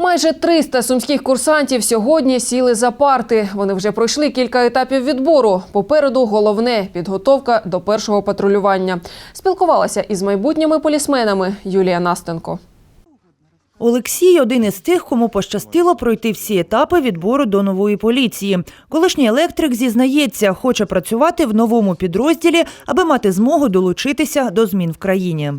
Майже 300 сумських курсантів сьогодні сіли за парти. Вони вже пройшли кілька етапів відбору. Попереду головне підготовка до першого патрулювання. Спілкувалася із майбутніми полісменами Юлія Настенко. Олексій один із тих, кому пощастило пройти всі етапи відбору до нової поліції. Колишній електрик зізнається, хоче працювати в новому підрозділі, аби мати змогу долучитися до змін в країні.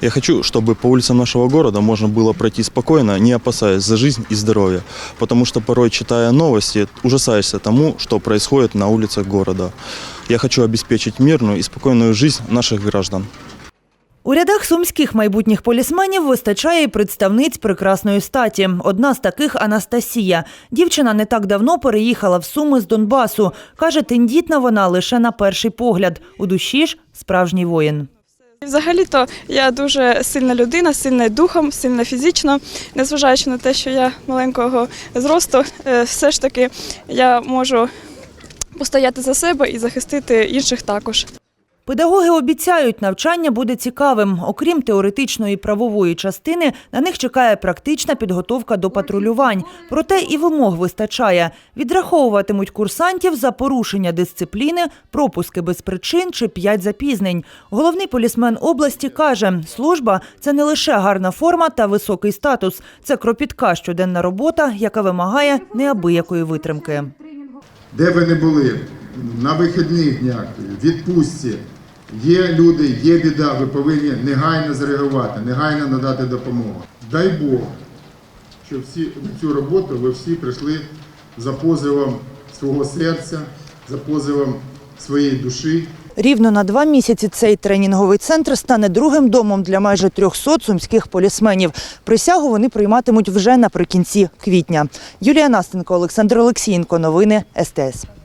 Я хочу, чтобы по улицам нашего города можно было пройти спокойно, не опасаясь за жизнь и здоровье. Потому что порой, читая новости, ужасаешься тому, что происходит на улицах города. Я хочу обеспечить мирную и спокойную жизнь наших граждан. У рядах сумських майбутніх полісменів вистачає і представниць прекрасної статі. Одна з таких Анастасія. Дівчина не так давно переїхала в Суми з Донбасу. Каже, тендітна вона лише на перший погляд. У душі ж справжній воїн. Взагалі-то я дуже сильна людина, сильна духом, сильна фізично. Незважаючи на те, що я маленького зросту, е, все ж таки я можу постояти за себе і захистити інших також. Педагоги обіцяють, навчання буде цікавим. Окрім теоретичної правової частини, на них чекає практична підготовка до патрулювань. Проте і вимог вистачає. Відраховуватимуть курсантів за порушення дисципліни, пропуски без причин чи п'ять запізнень. Головний полісмен області каже, служба це не лише гарна форма та високий статус. Це кропітка щоденна робота, яка вимагає неабиякої витримки. де ви не були, на вихідних днях, відпустці, є люди, є біда, ви повинні негайно зреагувати, негайно надати допомогу. Дай Бог, щоб всі цю роботу ви всі прийшли за позовом свого серця, за позовом своєї душі. Рівно на два місяці цей тренінговий центр стане другим домом для майже 300 сумських полісменів. Присягу вони прийматимуть вже наприкінці квітня. Юлія Настенко, Олександр Олексієнко. Новини СТС.